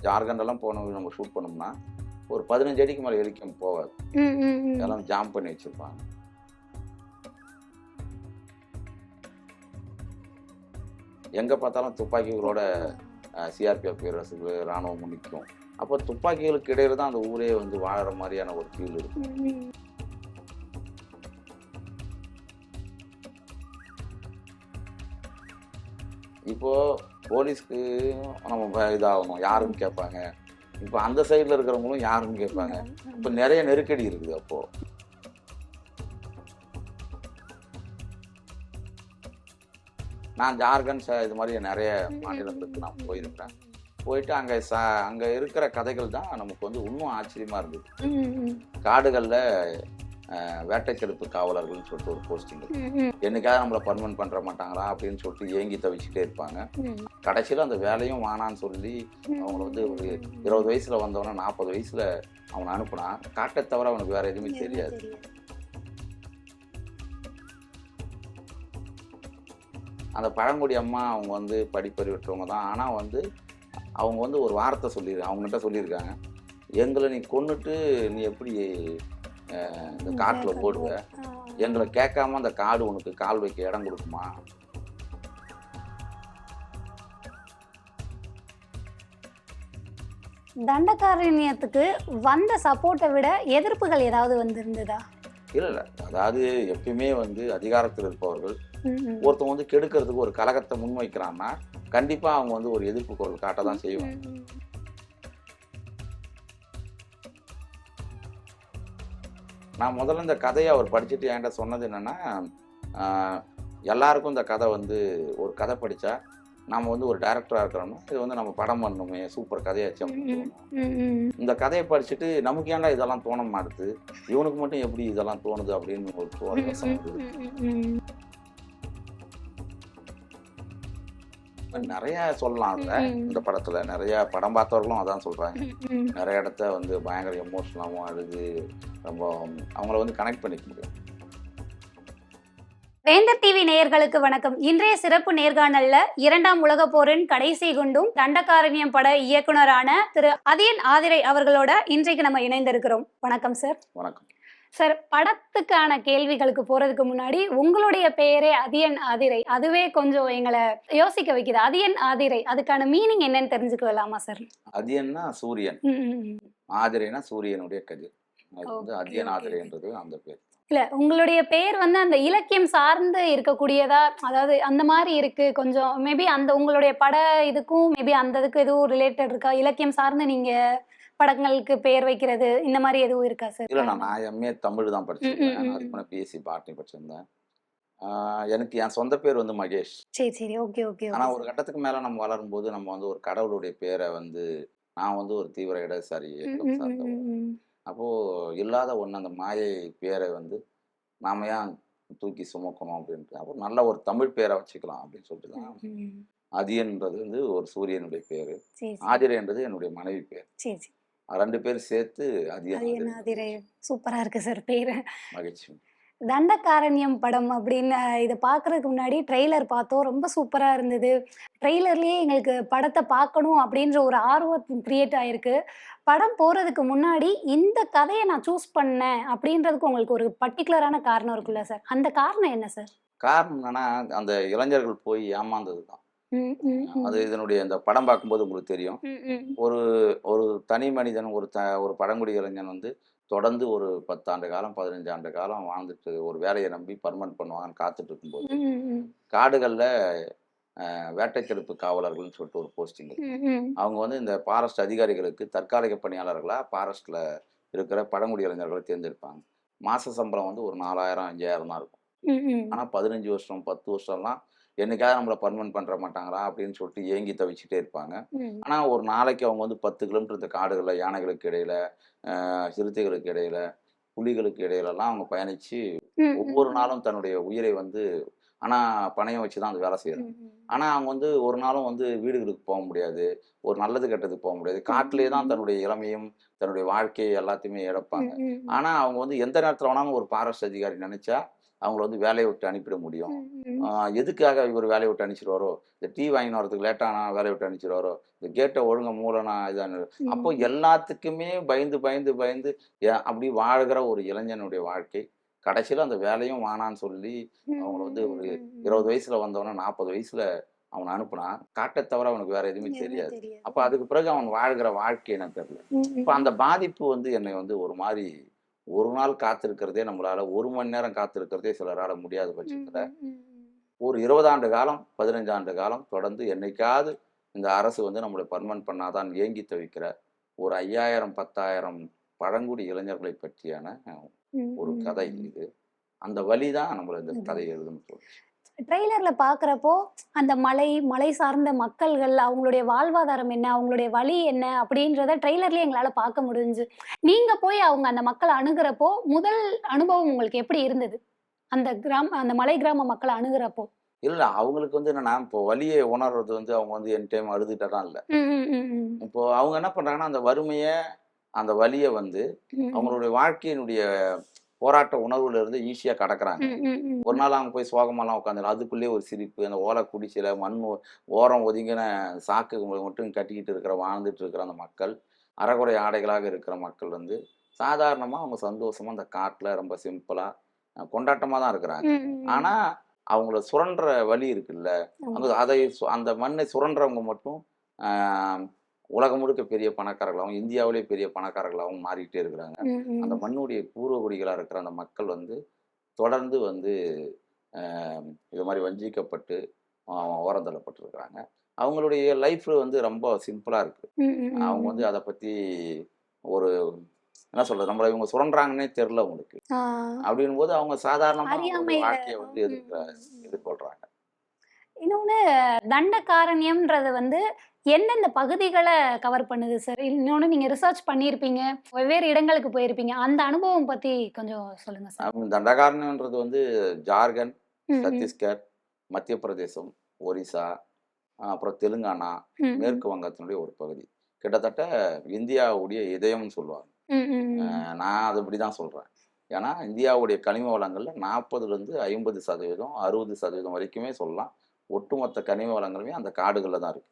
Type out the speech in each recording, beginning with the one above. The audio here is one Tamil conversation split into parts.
ஜார்க்கண்டெல்லாம் போனவங்க நம்ம ஷூட் பண்ணோம்னா ஒரு பதினஞ்சு அடிக்கு மேலே எலிக்கம் போகாது ம், ம், ம். இதெல்லாம் ஜாம் பண்ணி வச்சுருப்பாங்க எங்கே பார்த்தாலும் துப்பாக்கிகளோட சிஆர்பிஎஃப் வீரர்கள் இராணுவம் நிற்கும் அப்போ துப்பாக்கிகளுக்கு இடையில தான் அந்த ஊரே வந்து வாழற மாதிரியான ஒரு ஃபீல் இருக்கும் ம், ம். இப்போ போலீஸ்க்கு நம்ம இதாகணும். யாருன்னு கேட்பாங்க. இப்போ அந்த சைடில் இருக்கிறவங்களும் யாருன்னு கேட்பாங்க. இப்போ நிறைய நெருக்கடி இருக்குது அப்போ. நான் ஜார்க்கண்ட் ச- இது மாதிரி நிறைய மாநிலங்களுக்கு நான் போயிருக்கிறேன் போயிட்டு அங்கே ச அங்கே இருக்கிற கதைகள் தான் நமக்கு வந்து இன்னும் ஆச்சரியமாக இருந்தது. காடுகளில் வேட்டைத்தடுப்பு காவலர்கள்னு சொல்லிட்டு ஒரு போஸ்டிங் என்னைக்காவது நம்மளை பர்மனன்ட் பண்ணுற மாட்டாங்களா அப்படின்னு சொல்லிட்டு ஏங்கி தவிச்சுட்டே இருப்பாங்க. கடைசியில் அந்த வேலையும் வேணான்னு சொல்லி அவங்கள வந்து ஒரு இருபது வயசில் வந்தவன நாற்பது வயசில் அவனை அனுப்புனா காட்டை தவிர அவனுக்கு வேற எதுவுமே தெரியாது. அந்த பழங்குடி அம்மா அவங்க வந்து படிப்பறிவற்றவங்க தான். ஆனால் வந்து அவங்க வந்து ஒரு வார்த்தை சொல்லியிரு அவங்ககிட்ட சொல்லியிருக்காங்க. எங்களை நீ கொன்னுட்டு நீ எப்படி இந்த காட்டில் போடுவ. ஆ. எங்களை கேட்காம அந்த காடு உனக்கு கால் வைக்க இடம் கொடுக்குமா? தண்டகாரண்யத்துக்கு வந்த சப்போர்ட்டை விட எதிர்ப்புகள் ஏதாவது வந்திருந்ததா? இல்லை இல்லை. அதாவது எப்பயுமே வந்து அதிகாரத்தில் இருப்பவர்கள். ஒருத்தவங்க வந்து கெடுக்கிறதுக்கு ஒரு கலகத்தை முன்வைக்கிறான்னா கண்டிப்பாக அவங்க வந்து ஒரு எதிர்ப்பு குரல் காட்ட தான் செய்வாங்க நான் முதல்ல இந்த கதையை அவர் படிச்சுட்டு என்கிட்ட சொன்னது என்னன்னா எல்லாருக்கும் இந்த கதை வந்து ஒரு கதை படித்தா நாம் வந்து ஒரு டேரக்டராக இருக்கிறோம்னா இது வந்து நம்ம படம் பண்ணணுமே சூப்பர் கதையாச்சு அப்படின்னு ம், தோணும். ம், ம். இந்த கதையை படிச்சுட்டு நமக்கு ஏன்டா இதெல்லாம் தோண மாட்டுது இவனுக்கு மட்டும் எப்படி இதெல்லாம் தோணுது அப்படின்னு ஒரு ஒரு யோசனை வருது. ம், ம், நிறைய சொல்லலாம் அதுல. இந்த படத்துல நிறைய படம் பார்த்தவர்களும் அதான் ம். நிறைய இடத்த வந்து பயங்கர எமோஷனலாகவும் அழுது ரொம்ப அவங்கள வந்து கனெக்ட் பண்ணிக்க முடியும். வேந்தர் டிவி நேயர்களுக்கு வணக்கம். இன்றைய சிறப்பு நேர்காணல்ல இரண்டாம் உலக போரின் கடைசி குண்டும் தண்டகாரண்யம் பட இயக்குனரான திரு அதியன் ஆதிரை அவர்களோட இன்றைக்கு நம்ம இணைந்திருக்கிறோம். வணக்கம் சார். வணக்கம். சார் படத்துக்கான கேள்விகளுக்கு போறதுக்கு முன்னாடி உங்களுடைய பெயரே அதியன் ஆதிரை. அதுவே கொஞ்சம் எங்களை யோசிக்க வைக்குது. அதியன் ஆதிரை அதுக்கான மீனிங் என்னன்னு தெரிஞ்சுக்கலாமா சார்? அதியன்னா சூரியன். ஆதிரைனா சூரியனுடைய கதிர். அது வந்து ஆதிரைன்றது அந்த பேர். இல்ல உங்களுடைய பெயர் வந்து அந்த இலக்கியம் சார்ந்து இருக்கக்கூடியதா? அதாவது அந்த மாதிரி இருக்கு கொஞ்சம் மேபி அந்த உங்களுடைய பட இதுக்கும் மேபி அந்த இதுக்கு எதுவும் ரிலேட்டட் இருக்கா? இலக்கியம் சார்ந்து நீங்க படங்களுக்கு பெயர் வைக்கிறது இந்த மாதிரி எதுவும் இருக்கா சார் இல்லை நான் எம்ஏ தமிழ் தான் படிச்சிருக்கேன். அதுக்கு முன்னாடி பிஎஸ்சி பாட்னி படிச்சிருந்தேன். எனக்கு என் சொந்த பேர் வந்து மகேஷ். சரி சரி. ஓகே ஓகே ஆனால் ஒரு கட்டத்துக்கு மேலே நம்ம வளரும்போது நம்ம வந்து ஒரு கடவுளுடைய பேரை வந்து நான் வந்து ஒரு தீவிர இடதுசாரி இயக்கம் சார்ந்தவன் அப்போது இல்லாத ஒன்று அந்த மாயை பேரை வந்து நாம ஏன் தூக்கி சுமக்கணும் அப்படின்ட்டு. அப்போ நல்ல ஒரு தமிழ் பேரை வச்சுக்கலாம் அப்படின்னு சொல்லிட்டு தான் அதியன்றது வந்து ஒரு சூரியனுடைய பேர். ஆதிரைன்றது என்னுடைய மனைவி பேர். ரெண்டு பேர் சேர்த்து அதியன் சூப்பரா இருக்கு சார் பேரு. மகிழ்ச்சி. தண்டகாரண்யம் படம் அப்படின்னு இதை பார்க்கறதுக்கு முன்னாடி ட்ரெய்லர் பார்த்தோம். ரொம்ப சூப்பராக இருந்தது. ட்ரெய்லர்லேயே எங்களுக்கு படத்தை பார்க்கணும் அப்படின்ற ஒரு ஆர்வம் கிரியேட் ஆயிருக்கு. படம் போகிறதுக்கு முன்னாடி இந்த கதையை நான் சூஸ் பண்ணேன் அப்படின்றதுக்கு உங்களுக்கு ஒரு பர்டிகுலரான காரணம் இருக்குல்ல சார் அந்த காரணம் என்ன சார் காரணம் என்னன்னா அந்த இளைஞர்கள் போய் ஏமாந்தது தான். அது இதனுடைய இந்த படம் பார்க்கும்போது உங்களுக்கு தெரியும். ஒரு ஒரு தனி மனிதன் ஒரு த ஒரு பழங்குடி இளைஞன் வந்து தொடர்ந்து ஒரு பத்தாண்டு காலம் பதினஞ்சு ஆண்டு காலம் வாழ்ந்துட்டு ஒரு வேலையை நம்பி பர்மனன்ட் பண்ணுவாங்கன்னு காத்துட்டு இருக்கும்போது காடுகளில் வேட்டைத்தடுப்பு காவலர்கள்னு சொல்லிட்டு ஒரு போஸ்டிங். அவங்க வந்து இந்த ஃபாரஸ்ட் அதிகாரிகளுக்கு தற்காலிக பணியாளர்களாக ஃபாரஸ்ட்டில் இருக்கிற பழங்குடி இளைஞர்களை தேர்ந்தெடுப்பாங்க மாத சம்பளம் வந்து ஒரு நாலாயிரம் அஞ்சாயிரம் தான் இருக்கும். ஆனால் பதினஞ்சு வருஷம் பத்து வருஷம்லாம் என்னைக்காவது நம்மளை பர்மனன்ட் பண்ணுற மாட்டாங்களா அப்படின்னு சொல்லிட்டு ஏங்கி தவிச்சுட்டே இருப்பாங்க ம். ஆனால் ஒரு நாளைக்கு அவங்க வந்து பத்து கிலோமீட்டர் இந்த காடுகளில் யானைகளுக்கு இடையில சிறுத்தைகளுக்கு இடையில புலிகளுக்கு இடையிலலாம் அவங்க பயணித்து ம். ஒவ்வொரு நாளும் தன்னுடைய உயிரை வந்து ஆனால் பணயம் வச்சு தான் அந்த வேலை செய்யறாங்க ம், ம். ஆனால் அவங்க வந்து ஒரு நாளும் வந்து வீடுகளுக்கு போக முடியாது ஒரு நல்லது கெட்டதுக்கு போக முடியாது காட்டிலே தான் தன்னுடைய இளமையும் தன்னுடைய வாழ்க்கையை எல்லாத்தையுமே இழப்பாங்க. ஆனால் அவங்க வந்து எந்த நேரத்தில் வேணாலும் ஒரு ஃபாரஸ்ட் அதிகாரி நினைச்சா அவங்கள வந்து வேலையை விட்டு அனுப்பிட முடியும். எதுக்காக இவர் வேலையை விட்டு அனுப்பிச்சிருவாரோ? இந்த டீ வாங்கின்னு வரதுக்கு லேட்டானா வேலையை விட்டு அனுப்பிச்சிருவாரோ? இந்த கேட்டை ஒழுங்கா மூலனா இதான அப்போ எல்லாத்துக்குமே பயந்து பயந்து பயந்து அப்படி வாழ்கிற ஒரு இளைஞனுடைய வாழ்க்கை. கடைசியில் அந்த வேலையும் வேணான்னு சொல்லி அவங்கள வந்து ஒரு இருபது வயசுல வந்தவன நாற்பது வயசுல அவனை அனுப்புனா காட்டை தவிர அவனுக்கு வேற எதுவுமே தெரியாது. அப்ப அதுக்கு பிறகு அவன் வாழ்கிற வாழ்க்கை எனக்கு தெரியல. இப்ப அந்த பாதிப்பு வந்து என்னை வந்து ஒரு மாதிரி ஒரு நாள் காத்திருக்கிறதே நம்மளால ஒரு மணி நேரம் காத்திருக்கிறதே சிலரால முடியாத பட்சத்துல ஒரு இருபதாண்டு காலம் பதினஞ்சு ஆண்டு காலம் தொடர்ந்து என்னைக்காவது இந்த அரசு வந்து நம்மளை பர்மனன்ட் பண்ணாதான் ஏங்கி தவிக்கிற ஒரு ஐயாயிரம் பத்தாயிரம் பழங்குடி இளைஞர்களை பற்றியான ஒரு கதை இது. அந்த வழி தான் நம்மளை இந்த. கதை எழுதுன்னு சொல்றேன் ட்ரெய்லர்ல பாக்குறப்போ அந்த மலை மலை சார்ந்த மக்கள்கள் அவங்களுடைய வாழ்வாதாரம் என்ன அவங்களுடைய வழி என்ன அப்படின்றத ட்ரெய்லர்லயே எங்களால பார்க்க முடிஞ்சு. நீங்க போய் அவங்க அந்த மக்களை அணுகிறப்போ முதல் அனுபவம் உங்களுக்கு எப்படி இருந்தது? அந்த கிராம அந்த மலை கிராம மக்களை அணுகிறப்போ. இல்ல அவங்களுக்கு வந்து என்னன்னா இப்போ வலியை உணர்றது வந்து அவங்க வந்து என் டைம் அழுதுட்டதான் இல்லை. இப்போ அவங்க என்ன பண்றாங்கன்னா அந்த வறுமையை அந்த வலியை வந்து அவங்களுடைய வாழ்க்கையினுடைய போராட்ட உணர்வுல இருந்து ஈஸியா கடக்குறாங்க. ஒரு நாள் அவங்க போய் சோகமெல்லாம் உட்காந்து அதுக்குள்ளேயே ஒரு சிரிப்பு அந்த ஓலை குடிசையில மண் ஓரம் ஒதுங்கின சாக்கு மட்டும் கட்டிக்கிட்டு இருக்கிற வாழ்ந்துட்டு இருக்கிற அந்த மக்கள் அறகுறை ஆடைகளாக இருக்கிற மக்கள் வந்து சாதாரணமா அவங்க சந்தோஷமா அந்த காட்டுல ரொம்ப சிம்பிளா கொண்டாட்டமா தான் இருக்கிறாங்க. ஆனா அவங்கள சுரண்டுற வழி இருக்குல்ல. அந்த அதை அந்த மண்ணை சுரண்டுறவங்க மட்டும் ஆஹ், உலகம் முழுக்க பெரிய பணக்காரர்களாகவும் இந்தியாவிலே பெரிய பணக்காரர்களாகவும் மாறிக்கிட்டே இருக்கிறாங்க. அந்த மண்ணுடைய பூர்வகுடிகளாக இருக்கிற அந்த மக்கள் வந்து தொடர்ந்து வந்து இது மாதிரி வஞ்சிக்கப்பட்டு ஓரந்தள்ளப்பட்டிருக்கிறாங்க அவங்களுடைய லைஃப் வந்து ரொம்ப சிம்பிளாக இருக்கு ம், ம், ம். அவங்க வந்து அதை பற்றி ஒரு என்ன சொல்றது நம்மளை இவங்க சுரண்டுறாங்கன்னே தெரில அவங்களுக்கு ஆ. அப்படின்னும் போது அவங்க சாதாரணமாக வாழ்க்கையை வந்து எதிர்க்க. எதிர்கொள்றாங்க இன்னொன்னு தண்டகாரண்யம்ன்றது வந்து எந்தெந்த பகுதிகளை கவர் பண்ணுது சார் இன்னொன்னு நீங்க ரிசர்ச் பண்ணியிருப்பீங்க வெவ்வேறு இடங்களுக்கு போயிருப்பீங்க. அந்த அனுபவம் பத்தி கொஞ்சம் சொல்லுங்க சார் தண்டகாரண்யன்றது வந்து ஜார்க்கண்ட் சத்தீஸ்கர் மத்திய பிரதேசம் ஒரிசா அப்புறம் தெலுங்கானா மேற்கு வங்கத்தினுடைய ஒரு பகுதி. கிட்டத்தட்ட இந்தியாவுடைய இதயம்னு சொல்லுவாங்க. நான் அது இப்படி தான் சொல்கிறேன் ஏன்னா இந்தியாவுடைய கனிம வளங்கள்ல நாற்பதுலேருந்து ஐம்பது சதவீதம் அறுபது சதவீதம் வரைக்குமே சொல்லலாம். ஒட்டுமொத்த கனிம வளங்களுமே அந்த காடுகளில் தான் இருக்கு.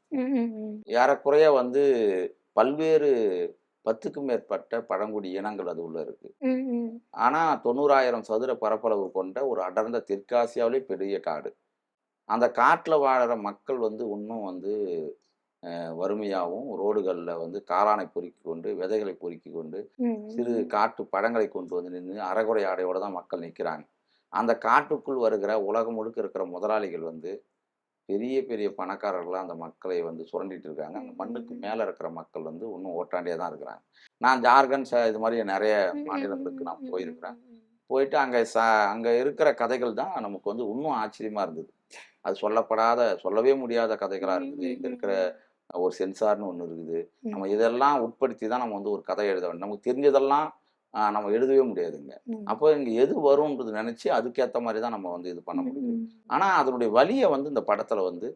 ஏறக்குறைய வந்து பல்வேறு பத்துக்கும் மேற்பட்ட பழங்குடி இனங்கள் அது உள்ள இருக்கு. ஆனா தொண்ணூறாயிரம் சதுர பரப்பளவு கொண்ட ஒரு அடர்ந்த தெற்காசியாவிலே பெரிய காடு. அந்த காட்டில் வாழுற மக்கள் வந்து இன்னும் வந்து வறுமையாகவும் ரோடுகளில் வந்து காளானை பொறுக்கி கொண்டு விதைகளை பொறுக்கி கொண்டு சிறு காட்டு பழங்களை கொண்டு வந்து நின்று அறகுறை ஆடையோட தான் மக்கள் நிற்கிறாங்க அந்த காட்டுக்குள் வருகிற உலகம் முழுக்க இருக்கிற முதலாளிகள் வந்து பெரிய பெரிய பணக்காரர்களாக அந்த மக்களை வந்து சுரண்டிட்டு இருக்காங்க. அந்த மண்ணுக்கு மேலே இருக்கிற மக்கள் வந்து இன்னும் ஓட்டாண்டியாக தான் இருக்கிறாங்க. நான் ஜார்க்கண்ட் ச- இது மாதிரி நிறைய மாநிலங்களுக்கு நான் போயிருக்கிறேன். போயிட்டு அங்கே ச அங்கே இருக்கிற கதைகள் தான் நமக்கு வந்து இன்னும் ஆச்சரியமா இருந்தது. அது சொல்லப்படாத சொல்லவே முடியாத கதைகளாக இருக்குது. இங்கே இருக்கிற ஒரு சென்சார்னு ஒன்று இருக்குது. நம்ம இதெல்லாம் உட்படுத்தி தான் நம்ம வந்து ஒரு கதை எழுத வேண்டும். நமக்கு தெரிஞ்சதெல்லாம் நம்ம எழுதவே முடியாதுங்க. அப்போ இங்கே எது வரும்ன்றது நினச்சி அதுக்கேற்ற மாதிரி தான் நம்ம வந்து இது பண்ண முடியுது ம், ஆனால் அதனுடைய வலியை வந்து இந்த படத்தில் வந்து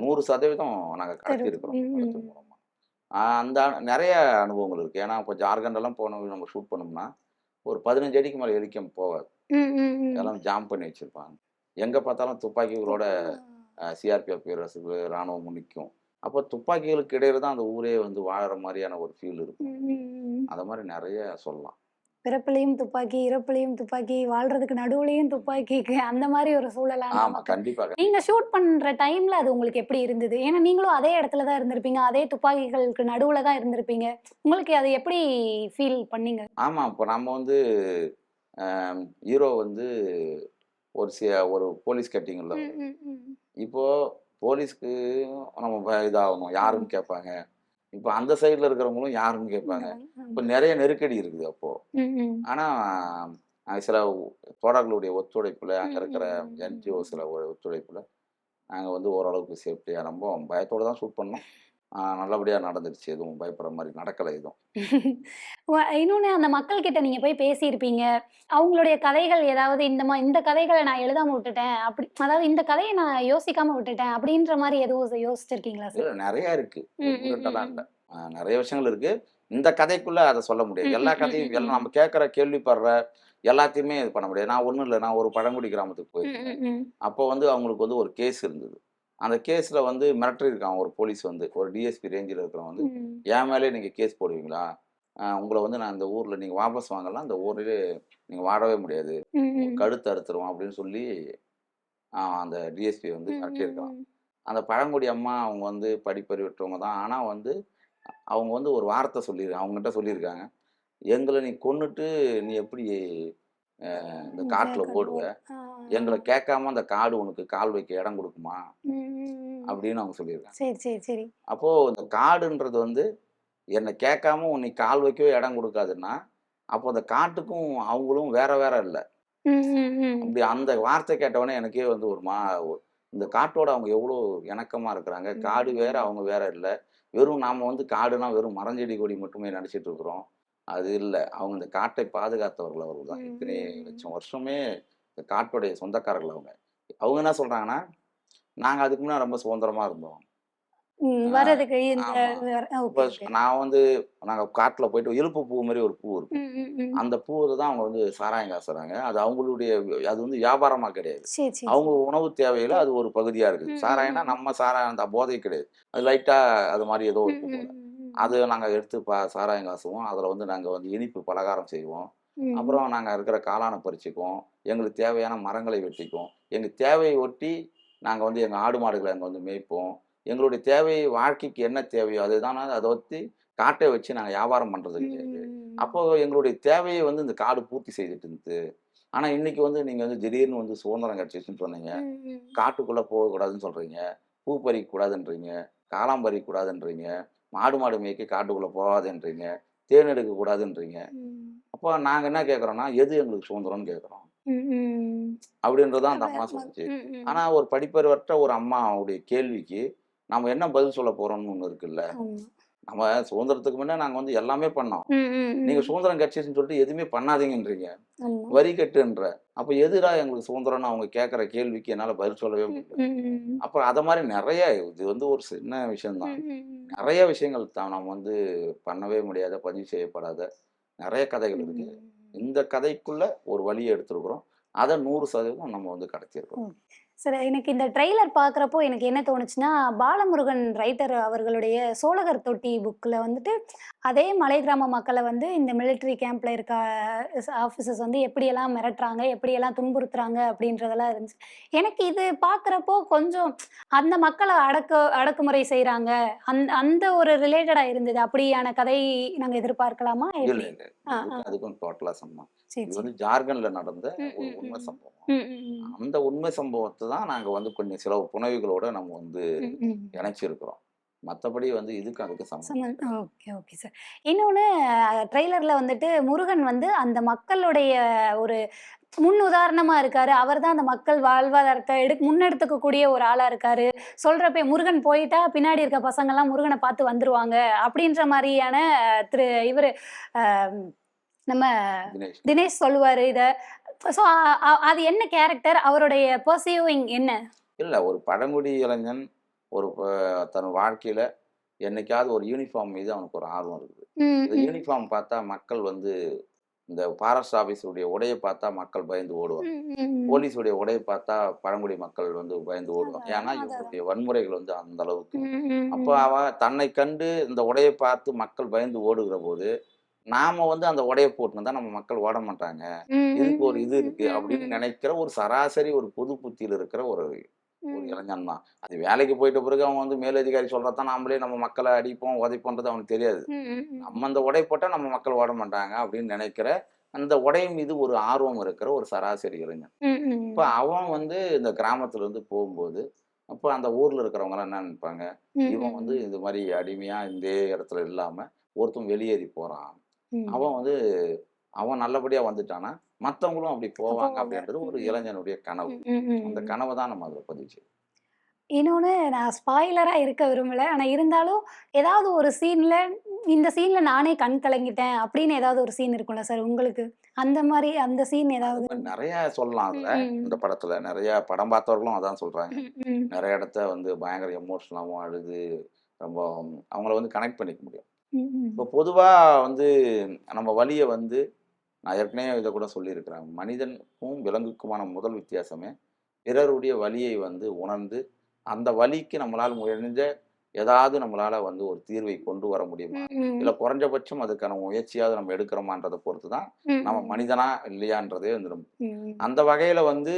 நூறு சதவீதம் நாங்கள் கடத்தியிருக்கிறோம் ம், படத்தின் ம். மூலமாக அந்த நிறைய அனுபவங்கள் இருக்குது ஏன்னா இப்போ ஜார்க்கண்டெல்லாம் போனோம் நம்ம ஷூட் பண்ணோம்னா ஒரு பதினஞ்சு அடிக்கு மேலே எலிக்கம் போகாது. எல்லாம் ஜாம் பண்ணி வச்சுருப்பாங்க. எங்கே பார்த்தாலும் துப்பாக்கிகளோட சிஆர்பிஎஃப் வீரர்ஸுக்கு இராணுவம் நிற்கும் அப்போ துப்பாக்கிகளுக்கு இடையில தான் அந்த ஊரே வந்து வாழற மாதிரியான ஒரு ஃபீல் இருக்கும். அந்த மாதிரி நிறைய சொல்லலாம். பிறப்புலையும் துப்பாக்கி இறப்புலையும் துப்பாக்கி வாழ்றதுக்கு நடுவுலையும் துப்பாக்கிக்கு அந்த மாதிரி ஒரு ஆமாம் மக்கள். கண்டிப்பாக. நீங்க ஷூட் பண்ற டைம்ல அது உங்களுக்கு எப்படி இருந்தது? ஏன்னா நீங்களும் அதே இடத்துல தான் இருந்திருப்பீங்க. அதே துப்பாக்கிகளுக்கு நடுவுல தான் இருந்திருப்பீங்க. உங்களுக்கு அது எப்படி ஃபீல் பண்ணீங்க? ஆமாம் இப்போ நம்ம வந்து ஹீரோ வந்து ஒரு சி ஒரு போலீஸ் கட்டிங்கில். இப்போ போலீஸ்க்கு நம்ம இதாகணும். யாருன்னு கேட்பாங்க. இப்போ அந்த சைடில் இருக்கிறவங்களும் யாருன்னு கேட்பாங்க. இப்போ நிறைய நெருக்கடி இருக்குது அப்போ. ம், ம். ஆனால் சில தோழர்களுடைய ஒத்துழைப்பில் அங்கே இருக்கிற. என்ஜிஓ சில ஒத்துழைப்பில் நாங்கள் வந்து ஓரளவுக்கு சேஃப்டியாக ரொம்ப பயத்தோடு தான் ஷூட் பண்ணோம். நல்லபடியாக நடந்துருச்சு. எதுவும் பயப்படுற மாதிரி நடக்கலை எதுவும். இன்னொன்னு அந்த மக்கள் கிட்ட நீங்க போய் பேசியிருப்பீங்க. அவங்களுடைய கதைகள் ஏதாவது இந்த மா இந்த கதைகளை நான் எழுதாம விட்டுட்டேன். அப்படி அதாவது இந்த கதையை நான் யோசிக்காம விட்டுட்டேன் அப்படின்ற மாதிரி எதுவும் யோசிச்சிருக்கீங்களா சார்? நிறையா இருக்குது நிறைய விஷயங்கள் இருக்குது இந்த கதைக்குள்ளே அதை சொல்ல முடியாது. எல்லா கதையும் எல்லாம். நம்ம கேட்குற கேள்விப்படுற எல்லாத்தையுமே இது பண்ண முடியாது. நான் ஒன்றும் இல்லை. நான் ஒரு பழங்குடி கிராமத்துக்கு போயிருக்கேன். அப்போ வந்து அவங்களுக்கு வந்து ஒரு கேஸ் இருந்தது. அந்த கேஸில் வந்து மிரட்டிருக்கான் ஒரு போலீஸ் வந்து ஒரு டிஎஸ்பி ரேஞ்சில் இருக்கிறவன் வந்து. என் மேலே நீங்கள் கேஸ் போடுவீங்களா உங்களை வந்து நான் இந்த ஊரில் நீங்கள் வாபஸ் வாங்கலாம் இந்த ஊரிலே நீங்கள் வாழவே முடியாது. கழுத்து அறுத்துருவோம் அப்படின்னு சொல்லி அந்த டிஎஸ்பி வந்து மிரட்டியிருக்கான். அந்த பழங்குடி அம்மா அவங்க வந்து படிப்பறிவற்றவங்க தான் ஆனால் வந்து அவங்க வந்து ஒரு வார்த்தை சொல்லியிருக்காங்க அவங்ககிட்ட சொல்லியிருக்காங்க எங்களை நீ கொன்னுட்டு நீ எப்படி இந்த காட்டில் ஆ, எங்களை கேட்காம அந்த காடு உனக்கு கால் வைக்க இடம் கொடுக்குமா. அப்படின்னு அவங்க சொல்லியிருக்காங்க. சரி சரி சரி. அப்போது இந்த காடுன்றது வந்து என்னை கேட்காம உன்னை கால் வைக்கவே இடம் கொடுக்காதுன்னா அப்போ அந்த காட்டுக்கும் அவங்களும் வேற வேற இல்லை. அப்படி அந்த வார்த்தை கேட்டவொடனே எனக்கே வந்து ஒரு மா இந்த காட்டோட அவங்க எவ்வளோ இணக்கமாக இருக்கிறாங்க. காடு வேற அவங்க வேற இல்லை. வெறும் நாம் வந்து காடுனா வெறும் மரஞ்செடி கொடி மட்டுமே நினச்சிட்டு இருக்கிறோம். அது இல்லை. அவங்க இந்த காட்டை பாதுகாத்தவர்கள் அவர்கள் தான். இத்தனை. லட்சம் வருஷமே இந்த காட்டுடைய சொந்தக்காரர்கள் அவங்க. அவங்க என்ன சொல்கிறாங்கன்னா நாங்கள் அதுக்கு முன்னாடி ரொம்ப சுதந்திரமா இருந்தோம். நான் வந்து நாங்கள் காட்டில் போயிட்டு இலுப்பு பூ மாதிரி ஒரு பூ ம். அந்த பூவை தான் அவங்க வந்து சாராயம் காசுறாங்க. அது அவங்களுடைய அது வந்து வியாபாரமாக கிடையாது. அவங்க உணவு தேவையில அது ஒரு பகுதியா இருக்கு சாராயம்னா. நம்ம சாராயம் அந்த போதை கிடையாது. அது லைட்டா அது மாதிரி ஏதோ இருக்கு ம், அது நாங்க எடுத்து பா சாராயம் காசுவோம். அதுல வந்து நாங்க வந்து இனிப்பு பலகாரம் செய்வோம். அப்புறம் நாங்க இருக்கிற காளானை பறிச்சுக்குவோம். எங்களுக்கு தேவையான மரங்களை வெட்டிக்குவோம். எங்க தேவையை ஒட்டி நாங்க வந்து எங்க ஆடு மாடுகளை அங்க வந்து மேய்ப்போம். எங்களுடைய தேவை வாழ்க்கைக்கு என்ன தேவையோ அதுதான் அதை ஒத்தி காட்டை வச்சு நாங்க வியாபாரம் பண்றது ம், கிடையாது. அப்போ எங்களுடைய தேவையை வந்து இந்த காடு பூர்த்தி செய்துட்டு இருந்துச்சு ஆனா இன்னைக்கு வந்து நீங்க வந்து திடீர்னு வந்து சுதந்திரம் கிடைச்சிச்சுன்னு சொன்னீங்க. காட்டுக்குள்ளே போகக்கூடாதுன்னு சொல்கிறீங்க பூ பறிக்கக்கூடாதுன்றீங்க. காளான் பறிக்கக்கூடாதுன்றீங்க. மாடு மாடு மேய்க்க காட்டுக்குள்ளே போகாதுன்றீங்க தேன் எடுக்கக்கூடாதுன்றீங்க. அப்போ நாங்கள் என்ன கேட்குறோன்னா எது எங்களுக்கு சுதந்திரம்னு கேட்குறோம். அப்படின்றதான் அந்த அம்மா சொல்லுச்சு. ஆனால் ஒரு படிப்பறிவற்ற ஒரு அம்மாவுடைய கேள்விக்கு நம்ம என்ன பதில் சொல்ல போகிறோம்னு ஒன்று இருக்குல்ல. நம்ம சுதந்திரத்துக்கு முன்னே நாங்கள் வந்து எல்லாமே பண்ணோம். நீங்கள் சுதந்திரம் கிடைச்சிச்சுன்னு சொல்லிட்டு எதுவுமே பண்ணாதீங்கன்றீங்க. வரி கட்டுன்ற அப்போ எதுடா எங்களுக்கு சுதந்திரம்னு அவங்க கேட்குற கேள்விக்கு என்னால் பதில் சொல்லவே ம், முடியல ம், ம். அப்புறம் அதை மாதிரி நிறைய இது வந்து ஒரு சின்ன விஷயம்தான். நிறைய விஷயங்கள் தான் நம்ம வந்து பண்ணவே முடியாத பதிவு செய்யப்படாத நிறைய கதைகள் இருக்கு. இந்த கதைக்குள்ள ஒரு வழியை எடுத்திருக்கிறோம் அதை நூறு சதவீதம் நம்ம வந்து கடத்தியிருக்கிறோம் சரி எனக்கு இந்த ட்ரெய்லர் பார்க்குறப்போ எனக்கு என்ன தோணுச்சுன்னா பாலமுருகன் ரைட்டர் அவர்களுடைய சோழகர் தொட்டி புக்கில் வந்துட்டு அதே மலை கிராம மக்களை வந்து இந்த மிலிட்ரி கேம்ப்ல இருக்க ஆஃபீஸர்ஸ் வந்து எப்படியெல்லாம் மிரட்டுறாங்க எப்படியெல்லாம் துன்புறுத்துறாங்க அப்படின்றதெல்லாம் இருந்துச்சு. எனக்கு இது பார்க்குறப்போ கொஞ்சம் அந்த மக்களை அடக்க அடக்குமுறை செய்கிறாங்க அந்த அந்த ஒரு ரிலேட்டடாக இருந்தது. அப்படியான கதை நாங்கள் எதிர்பார்க்கலாமா? அதுக்கும் டோட்டலா சம்பவம் இது வந்து ஜார்க்கண்ட்ல நடந்த ஒரு உண்மை. சம்பவம். அந்த உண்மை சம்பவத்தை தான் நாங்க வந்து கொஞ்சம் சில புனவிகளோட நம்ம வந்து. இணைச்சிருக்கிறோம். மற்றபடி வந்து இதுக்கு அதுக்கு ஓகே ஓகே சார். இன்னொன்று ட்ரெய்லரில் வந்துட்டு முருகன் வந்து அந்த மக்களுடைய ஒரு முன் உதாரணமா இருக்காரு. அவர் தான் அந்த மக்கள் வாழ்வாதாரத்தை எடு முன்னெடுத்துக்கக்கூடிய ஒரு ஆளா இருக்காரு. சொல்றப்ப முருகன் போயிட்டா பின்னாடி இருக்க பசங்கெல்லாம் முருகனை பார்த்து வந்துருவாங்க அப்படின்ற மாதிரியான திரு இவர் நம்ம தினேஷ் சொல்லுவாரு இத. ஸோ அது என்ன கேரக்டர் அவருடைய பர்சீவிங் என்ன? இல்ல ஒரு பழங்குடி இளைஞன் ஒரு தன் வாழ்க்கையில என்னைக்காவது ஒரு யூனிஃபார்ம் மீது அவனுக்கு ஒரு ஆர்வம் இருக்குது. இந்த யூனிஃபார்ம் பார்த்தா மக்கள் வந்து இந்த ஃபாரஸ்ட் ஆஃபீஸுடைய உடையை பார்த்தா மக்கள் பயந்து ஓடுவாங்க. போலீஸுடைய உடையை பார்த்தா பழங்குடி மக்கள் வந்து பயந்து ஓடுவாங்க. ஏன்னா. இவங்களுடைய வன்முறைகள் வந்து அந்த அளவுக்கு. அப்போ. அவ தன்னை கண்டு இந்த உடையை பார்த்து மக்கள் பயந்து ஓடுகிற போது நாம வந்து அந்த உடையை போட்டுன்னு நம்ம மக்கள் ஓட மாட்டாங்க. இதுக்கு ஒரு இது இருக்கு அப்படின்னு. நினைக்கிற ஒரு சராசரி ஒரு பொது புத்தியில் இருக்கிற ஒரு ஒரு. இளைஞன் தான். அது வேலைக்கு போயிட்ட பிறகு அவன் வந்து மேலதிகாரி சொல்றதான் நாமளே நம்ம மக்களை அடிப்போம் உதைப்போன்றது அவனுக்கு தெரியாது. நம்ம அந்த உடை போட்டால் நம்ம மக்கள் ஓட மாட்டாங்க அப்படின்னு நினைக்கிற அந்த உடை மீது ஒரு ஆர்வம் இருக்கிற ஒரு சராசரி இளைஞன். இப்போ அவன் வந்து இந்த கிராமத்துல இருந்து போகும்போது அப்போ அந்த ஊர்ல இருக்கிறவங்கலாம் என்ன நினைப்பாங்க? இவன் வந்து இது மாதிரி அடிமையா இந்த இடத்துல இல்லாம ஒருத்தன் வெளியேறி போறான். அவன் வந்து அவன் நல்லபடியா வந்துட்டானா மத்தவங்களும் அப்படி போவாங்க. அப்படின்றது ஒரு. இளைஞனுடைய கனவு அந்த. கனவை தான் நம்ம அதில் பதிவு செய்யணும் இன்னொன்னு நான் ஸ்பாய்லரா இருக்க விரும்பல. ஆனா இருந்தாலும் ஏதாவது ஒரு சீன்ல இந்த சீன்ல நானே கண் கலங்கிட்டேன் அப்படின்னு ஏதாவது ஒரு சீன் இருக்கும்ல சார் உங்களுக்கு? அந்த மாரி அந்த சீன் ஏதாவது? மாதிரி நிறைய சொல்லலாம் அதுல. இந்த படத்துல நிறைய படம் பார்த்தவர்களும் அதான் சொல்றாங்க. நிறைய இடத்த வந்து பயங்கர எமோஷனலாகவும் அழுது ரொம்ப அவங்கள வந்து கனெக்ட் பண்ணிக்க முடியும். இப்போ பொதுவா வந்து நம்ம வலியை வந்து நான் ஏற்கனவே இதை கூட சொல்லியிருக்கிறேன். மனிதனுக்கும் விலங்குக்குமான முதல் வித்தியாசமே பிறருடைய வலியை வந்து உணர்ந்து அந்த வலிக்கு நம்மளால் முடிஞ்ச ஏதாவது நம்மளால வந்து ஒரு தீர்வை கொண்டு வர முடியுமா? இல்ல குறைஞ்சபட்சம் அதுக்கான முயற்சியாவது நம்ம எடுக்கிறோமான்றதை பொறுத்து தான் நம்ம மனிதனா இல்லையான்றதே வந்து நம்ம- ம், அந்த வகையில வந்து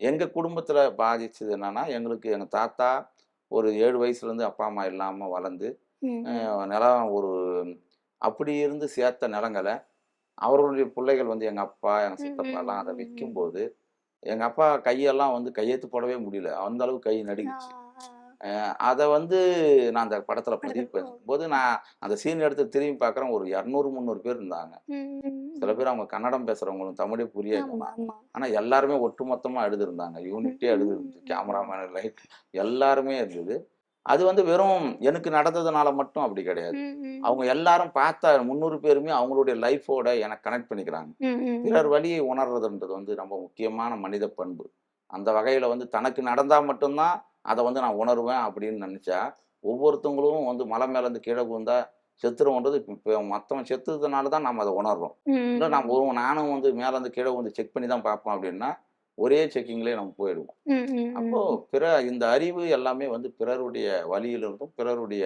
எங்க குடும்பத்துல பாதிச்சது என்னன்னா எங்களுக்கு எங்க தாத்தா ஒரு ஏழு வயசுல இருந்து அப்பா அம்மா இல்லாம வளர்ந்து நிலம் ஒரு அப்படி இருந்து சேர்த்த நிலங்களை அவர்களுடைய பிள்ளைகள் வந்து எங்க அப்பா எங்க ம், சித்தப்பா எல்லாம் அதை. விற்கும்போது எங்க அப்பா கையெல்லாம் வந்து கையெழுத்து போடவே முடியல அந்த அளவுக்கு கை நடுங்கிச்சு அதை வந்து நான் அந்த படத்துல பதிவு. பண்ணும்போது நான் அந்த சீன் எடுத்து திரும்பி பார்க்குறேன் ஒரு இரநூறு முந்நூறு பேர் இருந்தாங்க சில. பேர் அவங்க கன்னடம் பேசுறவங்களும் தமிழே புரியாது ஆமா, ஆமா. ஆனா எல்லாருமே ஒட்டுமொத்தமா எழுதிருந்தாங்க யூனிட்டே எழுதிருந்துச்சு. கேமராமேன் லைட் எல்லாருமே இருந்தது அது வந்து வெறும் எனக்கு நடந்ததுனால மட்டும் அப்படி கிடையாது. அவங்க எல்லாரும் பார்த்த முந்நூறு பேருமே அவங்களுடைய லைஃபோட எனக்கு கனெக்ட் பண்ணிக்கிறாங்க. பிறர். வழியை உணர்றதுன்றது வந்து ரொம்ப முக்கியமான மனித பண்பு. அந்த வகையில வந்து தனக்கு நடந்தா மட்டும்தான் அதை வந்து நான் உணர்வேன் அப்படின்னு நினைச்சா ஒவ்வொருத்தவங்களும் வந்து மலை மேல இருந்து கீழே விழுந்தா செத்துருவோன்றது இப்போ மற்றவன் செத்துறதுனால தான் நம்ம அதை உணர்றோம். இல்லை ம், நான் ஒரு நானும் வந்து மேல இருந்து கீழே வந்து செக் பண்ணி தான் பார்ப்போம் அப்படின்னா ஒரே செக்கிங்லேயே நம்ம போயிடுவோம். அப்போ. பிற இந்த அறிவு எல்லாமே வந்து பிறருடைய வழியிலிருந்தும் பிறருடைய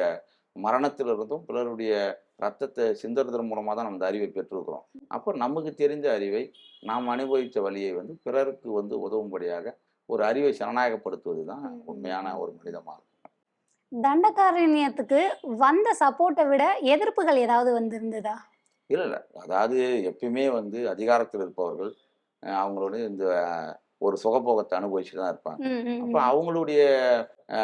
மரணத்திலிருந்தும் பிறருடைய ரத்தத்தை சிந்தறதன் மூலமாக தான் நம்ம இந்த அறிவை பெற்றிருக்கிறோம். அப்போ நமக்கு தெரிந்த அறிவை நாம் அனுபவித்த வழியை வந்து பிறருக்கு வந்து உதவும்படியாக ஒரு அறிவை சரணாகப்படுத்துவது தான் உண்மையான. ஒரு மனிதமாக. தண்டகாரண்யத்துக்கு வந்த சப்போர்ட்டை விட எதிர்ப்புகள் ஏதாவது வந்திருந்ததா? இல்லை இல்லை. அதாவது எப்பயுமே வந்து அதிகாரத்தில் இருப்பவர்கள் அவங்களோட இந்த ஒரு சுகபோகத்தை அனுபவிச்சுட்டு தான் இருப்பாங்க அப்போ. அவங்களுடைய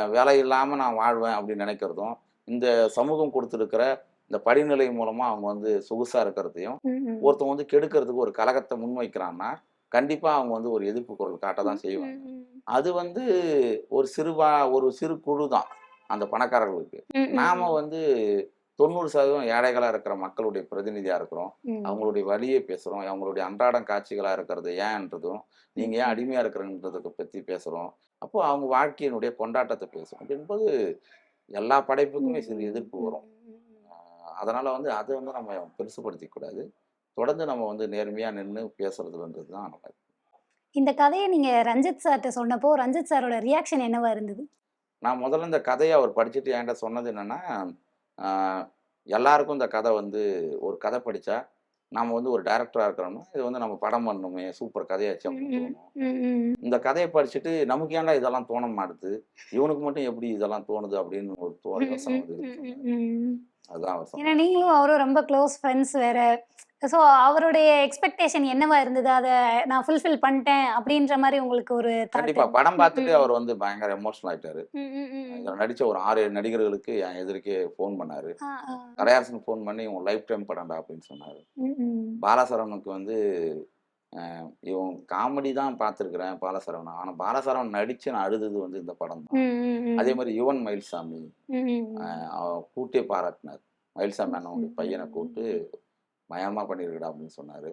வேலை இல்லாமல் நான் வாழ்வேன் அப்படின்னு நினைக்கிறதும் இந்த சமூகம் கொடுத்துருக்கிற இந்த படிநிலை மூலமாக அவங்க வந்து சொகுசாக இருக்கிறதையும். ஒருத்தன் வந்து கெடுக்கிறதுக்கு ஒரு கலகத்தை முன்வைக்கிறான்னா கண்டிப்பாக அவங்க வந்து ஒரு எதிர்ப்பு குரல் காட்ட தான் செய்வாங்க. அது வந்து ஒரு சிறுபா ஒரு சிறு குழு தான் அந்த பணக்காரர்களுக்கு நாம. வந்து தொண்ணூறு சதவீதம் ஏழைகளாக இருக்கிற மக்களுடைய பிரதிநிதியாக இருக்கிறோம். அவங்களுடைய வழியை பேசுகிறோம் அவங்களுடைய அன்றாடம் காட்சிகளாக இருக்கிறது ஏன்றதும் நீங்கள் ஏன் அடிமையாக இருக்கிறன்றதை பற்றி பேசுகிறோம் அப்போ அவங்க வாழ்க்கையினுடைய கொண்டாட்டத்தை பேசுகிறோம் அப்படின்போது எல்லா படைப்புக்குமே சிறு எதிர்ப்பு வரும். அதனால வந்து அதை வந்து நம்ம பெருசுபடுத்திக் கூடாது. தொடர்ந்து நம்ம வந்து நேர்மையாக நின்று பேசுறதுன்றது தான் நம்ம இந்த கதையை நீங்க ரஞ்சித் சார்ட்ட சொன்னப்போ ரஞ்சித் சாரோட ரியாக்ஷன் என்னவா இருந்தது? நான் முதல்ல இந்த கதையை அவர் படிச்சுட்டு என்கிட்ட சொன்னது என்னன்னா எல்லாருக்கும் இந்த கதை வந்து ஒரு கதை படித்தா நாம வந்து ஒரு டைரக்டராக இருக்கிறோம்னா இது வந்து நம்ம படம் பண்ணணுமே சூப்பர் கதையாச்சு அப்படின்னு தோணும். இந்த கதையை படிச்சுட்டு நமக்கு ஏன்டா இதெல்லாம் தோண மாட்டுது? இவனுக்கு மட்டும் எப்படி இதெல்லாம் தோணுது அப்படின்னு ஒரு தோ ம், யோசனை ம், வந்து ம், சொன்னாரு. ம், ம். அதுதான் அவர் ஏன்னா நீங்களும் அவரும் ரொம்ப க்ளோஸ் ஃப்ரெண்ட்ஸ் வேற. ஸோ அவருடைய எக்ஸ்பெக்டேஷன் என்னவா இருந்தது? அதை நான் ஃபுல்ஃபில் பண்ணிட்டேன் அப்படின்ற மாதிரி உங்களுக்கு ஒரு thought கண்டிப்பா. இருந்தது. படம் பார்த்துட்டு அவர் வந்து பயங்கர எமோஷனல் ஆயிட்டாரு. நடிச்ச ஒரு ஆறு ஏழு நடிகர்களுக்கு என் எதிர்க்கே ஃபோன் பண்ணாரு. கரையாசன் ஃபோன் பண்ணி உன் லைஃப் டைம் படம்டா அப்படின்னு சொன்னாரு. பாலசரவனுக்கு வந்து இவன் காமெடி தான் பார்த்துருக்குறேன் பாலசரவன் ஆனால் பாலசரவன் நடிச்சு நான் அழுதது வந்து இந்த படம் தான். அதே மாதிரி யுவன் மயில்சாமி கூட்டே பாராட்டினார். மயில்சாமி அண்ணனுடைய பையனை கூப்பிட்டு மயமா பண்ணியிருக்கடா அப்படின்னு சொன்னாரு.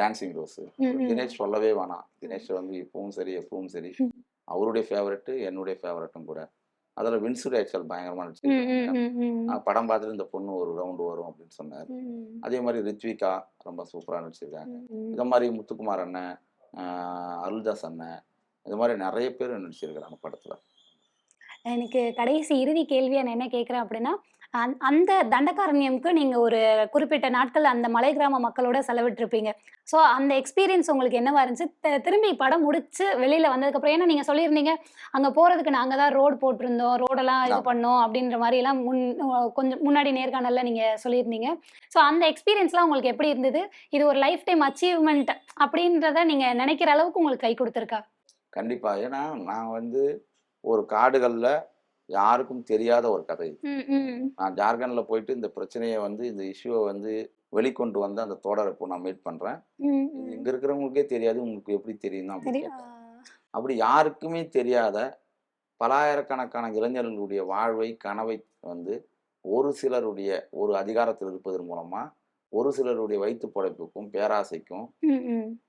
Dancing rose. தினேஷ் சொல்லவே வேணாம். தினேஷ் வந்து இப்பவும் சரி எப்பவும் சரி. அவருடைய ஃபேவரெட்டு என்னுடைய ஃபேவரெட்டும் கூட. அதில் வின்சுட் ஆக்சுவல் பயங்கரமாக நடிச்சிருக்காங்க. படம் பார்த்துட்டு இந்த பொண்ணு ஒரு ரவுண்டு வரும் அப்படின்னு சொன்னார். அதே மாதிரி ரித்விகா ரொம்ப சூப்பராக நடிச்சிருக்காங்க. இந்த மாதிரி முத்துக்குமார் அண்ணன் அருள்தாஸ் அண்ணன் இது மாதிரி நிறைய பேர் நடிச்சிருக்கிறாங்க படத்தில். எனக்கு கடைசி இறுதி கேள்வியா நான் என்ன கேட்குறேன் அப்படின்னா அந்த தண்டகாரண்யம்க்கு நீங்க ஒரு குறிப்பிட்ட நாட்கள் அந்த மலை கிராம மக்களோட செலவிட்டிருப்பீங்க. ஸோ அந்த எக்ஸ்பீரியன்ஸ் உங்களுக்கு என்னவா இருந்துச்சு? திரும்பி படம் முடிச்சு வெளியில வந்ததுக்கப்புறம் ஏன்னா நீங்க சொல்லியிருந்தீங்க அங்க போறதுக்கு நாங்க தான் ரோடு போட்டிருந்தோம் ரோடெல்லாம் இது. பண்ணோம் அப்படின்ற மாதிரி எல்லாம் முன் கொஞ்சம் முன்னாடி நேர்காணல்ல நீங்க சொல்லியிருந்தீங்க. ஸோ அந்த எக்ஸ்பீரியன்ஸ்லாம் உங்களுக்கு எப்படி இருந்தது? இது ஒரு லைஃப் டைம் அச்சீவ்மெண்ட் அப்படின்றத நீங்க நினைக்கிற அளவுக்கு உங்களுக்கு கை கொடுத்துருக்கா? கண்டிப்பாக ஏன்னா நான் வந்து ஒரு காடுகளில் யாருக்கும் தெரியாத ஒரு கதை. நான் ஜார்க்கண்டில் போயிட்டு இந்த பிரச்சனையை வந்து இந்த இஷ்யூவை வந்து வெளிக்கொண்டு வந்து அந்த தோடரை இப்போ நான் மீட் ம் இங்கே இருக்கிறவங்களுக்கே தெரியாது உங்களுக்கு எப்படி தெரியும் அப்படி சரி கேட்டேன். அப்படி யாருக்குமே தெரியாத பலாயிரக்கணக்கான இளைஞர்களுடைய வாழ்வை கனவை வந்து ஒரு சிலருடைய ஒரு அதிகாரத்தில் இருப்பதன் மூலமா ஒரு சிலருடைய வயிற்று படைப்புக்கும் பேராசைக்கும்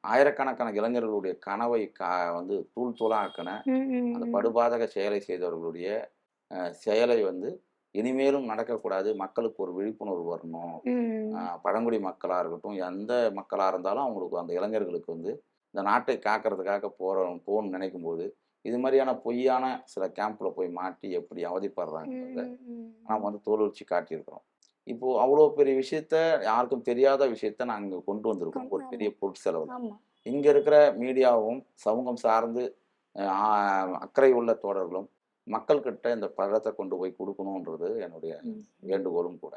ஆயிரக்கணக்கான இளைஞர்களுடைய கனவை கா வந்து தூள் தூளாக்கின அந்த. படுபாதக செயலை செய்தவர்களுடைய செயலை வந்து இனிமேலும் நடக்கக்கூடாது. மக்களுக்கு ஒரு விழிப்புணர்வு வரணும். பழங்குடி மக்களாக இருக்கட்டும் எந்த மக்களாக இருந்தாலும் அவங்களுக்கு அந்த இளைஞர்களுக்கு வந்து இந்த நாட்டை காக்கிறதுக்காக போகிறோம் போகணும்னு நினைக்கும் போது இது மாதிரியான பொய்யான சில கேம்பில் போய் மாட்டி எப்படி ம், நாம் வந்து தோலுரிச்சு காட்டியிருக்கிறோம். இப்போ அவ்வளோ பெரிய விஷயத்த யாருக்கும் தெரியாத விஷயத்த நாங்கள் கொண்டு வந்திருக்கோம். ஒரு பெரிய பொருட்செலவு இங்கே இருக்கிற மீடியாவும் சமூகம் சார்ந்து அக்கறை உள்ள தோழர்களும் மக்கள்கிட்ட இந்த பழத்தை கொண்டு போய் கொடுக்கணுன்றது என்னுடைய. வேண்டுகோளும் கூட.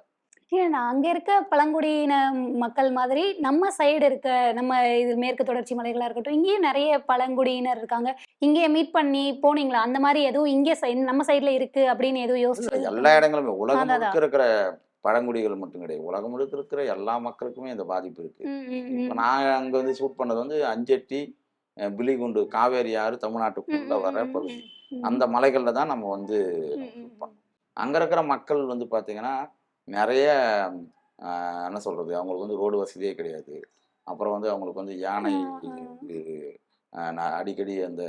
ஏன்னா அங்க இருக்க பழங்குடியின மக்கள் மாதிரி நம்ம சைடு இருக்க நம்ம இது மேற்கு தொடர்ச்சி மலைகளா இருக்கட்டும் இங்கேயும் நிறைய பழங்குடியினர் இருக்காங்க. இங்கே மீட் பண்ணி போனீங்களா? அந்த மாதிரி எதுவும் இங்கே நம்ம சைடுல இருக்கு அப்படின்னு எதுவும் யோசிச்சு எல்லா இடங்களுமே. உலகம் முழுக்க இருக்கிற பழங்குடிகள் மட்டும் கிடையாது. உலகம் முழுக்க இருக்கிற எல்லா மக்களுக்குமே இந்த பாதிப்பு இருக்கு. இப்போ நான் அங்கே வந்து ஷூட் பண்ணது வந்து அஞ்செட்டி பிலிகுண்டு காவேரி ஆறு தமிழ்நாட்டுக்குள்ள வர பகுதி. அந்த மலைகளில் தான் நம்ம வந்து பண்ணோம் அங்கே இருக்கிற மக்கள் வந்து பார்த்தீங்கன்னா நிறைய ஆஹ், என்ன சொல்கிறது அவங்களுக்கு வந்து ரோடு வசதியே கிடையாது. அப்புறம் வந்து அவங்களுக்கு வந்து யானை அடிக்கடி அந்த.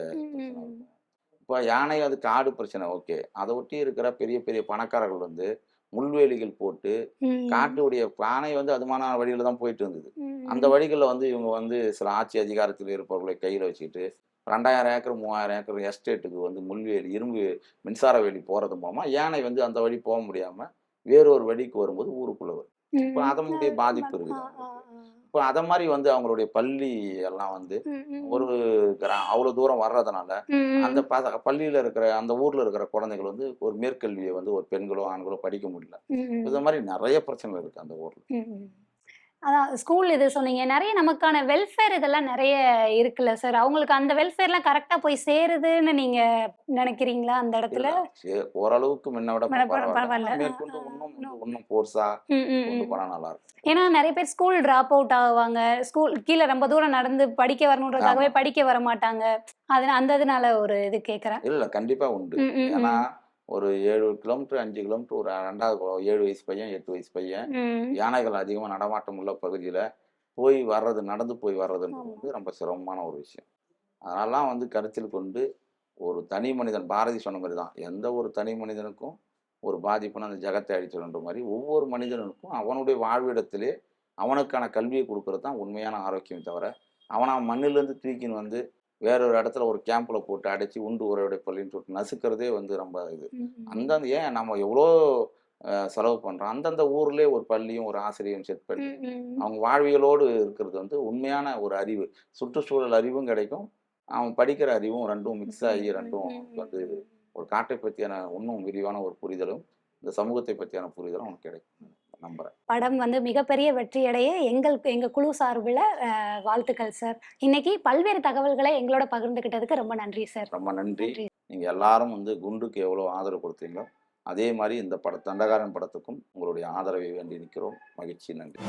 இப்போ யானை அது காடு பிரச்சனை ஓகே. அதை ஒட்டி இருக்கிற பெரிய பெரிய பணக்காரர்கள் வந்து முள்வேலிகள் போட்டு காட்டுடைய யானை வந்து அதுமான வழியில தான் போயிட்டு இருந்தது. அந்த வழிகளில் வந்து இவங்க வந்து சில ஆட்சி அதிகாரத்தில் இருப்பவர்களை கையில் வச்சுக்கிட்டு ரெண்டாயிரம் ஏக்கர் மூவாயிரம் ஏக்கர் எஸ்டேட்டுக்கு வந்து முள்வேலி இரும்பு மின்சார வேலி போகிறது மூலமாக யானை வந்து அந்த வழி போக முடியாமல் வேறொரு வழிக்கு வரும்போது ஊருக்குள்ள வரும் இப்போ அதனுடைய. பாதிப்பு இருக்குது. இப்போ அதை மாதிரி வந்து அவங்களுடைய பள்ளி எல்லாம் வந்து ஒரு கிரா அவ்வளோ தூரம் வர்றதுனால அந்த ப பள்ளியில் இருக்கிற அந்த ஊரில் இருக்கிற குழந்தைகள் வந்து ஒரு மேற்கல்வியை வந்து ஒரு பெண்களோ ஆண்களோ படிக்க முடியல. இது மாதிரி நிறைய பிரச்சனைகள் இருக்குது அந்த ஊரில். அதான் ஸ்கூல் இது சொன்னீங்க. நிறைய நமக்கான வெல்ஃபேர் இதெல்லாம் நிறைய இருக்குல்ல சார் அவங்களுக்கு அந்த வெல்ஃபேர்லாம் கரெக்டா போய் சேருதுன்னு நீங்க நினைக்கிறீங்களா அந்த இடத்துல? ஓரளவுக்கு முன்ன விட பரவாயில்ல. இன்னும் நல்லா இருக்கும். ஏன்னா நிறைய பேர் ஸ்கூல் டிராப் அவுட் ஆவாங்க. ஸ்கூல் கீழே ரொம்ப தூரம் நடந்து படிக்க வரணுன்றதுக்காகவே ஆமா. படிக்க வர மாட்டாங்க. அது அந்த இதனால ஒரு இது கேக்குறேன். இல்ல கண்டிப்பா உண்டு. ஏன்னா ஒரு ஏழு கிலோமீட்டர் அஞ்சு கிலோமீட்டர் ஒரு ரெண்டாவது ஏழு வயசு பையன் எட்டு வயசு பையன். யானைகள் அதிகமா நடமாட்டம் உள்ள பகுதியில போய் வர்றது நடந்து போய் வர்றதுன்றது. வந்து ரொம்ப சிரமமான ஒரு விஷயம் அதெல்லாம் வந்து கருத்தில் கொண்டு ஒரு தனி மனிதன் பாரதி சொன்ன மாதிரி தான் எந்த ஒரு தனி மனிதனுக்கும் ஒரு பாதிப்புன்னு அந்த ஜெகத்தை அடிச்சிடுன்ற மாதிரி ஒவ்வொரு மனிதனுக்கும் அவனுடைய வாழ்விடத்திலே அவனுக்கான கல்வியை கொடுக்கறது தான் உண்மையான ஆரோக்கியம் தவிர அவனை மண்ணிலேருந்து தூக்கின்னு வந்து வேறொரு இடத்துல ஒரு கேம்ப்ல போட்டு அடைச்சி உண்டு உரையுடைய பள்ளின்னு சொல்லிட்டு நசுக்கிறதே வந்து ரொம்ப இது. அந்தந்த ஏன் நம்ம எவ்வளோ செலவு பண்ணுறோம் அந்தந்த ஊர்லேயே ஒரு பள்ளியும் ஒரு ஆசிரியரும் செட் பண்ணி. அவங்க வாழ்வியலோடு இருக்கிறது வந்து உண்மையான ஒரு அறிவு. சுற்றுச்சூழல் அறிவும் கிடைக்கும். அவன் படிக்கிற அறிவும் ரெண்டும் மிக்ஸ் ஆகி ரெண்டும் வந்து ஒரு காட்டை பற்றியான இன்னும் விரிவான ஒரு புரிதலும் இந்த சமூகத்தை பற்றியான புரிதலும் அவனுக்கு கிடைக்கும். நம்புறேன். படம் வந்து மிகப்பெரிய வெற்றியடைய எங்கள் எங்க குழு சார்பில் வாழ்த்துக்கள் சார். இன்னைக்கு பல்வேறு தகவல்களை எங்களோட பகிர்ந்துகிட்டதுக்கு ரொம்ப நன்றி சார். ரொம்ப நன்றி. நீங்கள் எல்லாரும் வந்து குண்டுக்கு எவ்வளோ ஆதரவு கொடுத்தீங்களோ அதே மாதிரி இந்த பட தண்டகாரன் படத்துக்கும் உங்களுடைய ஆதரவை வேண்டி நிற்கிறோம் மகிழ்ச்சி நன்றி.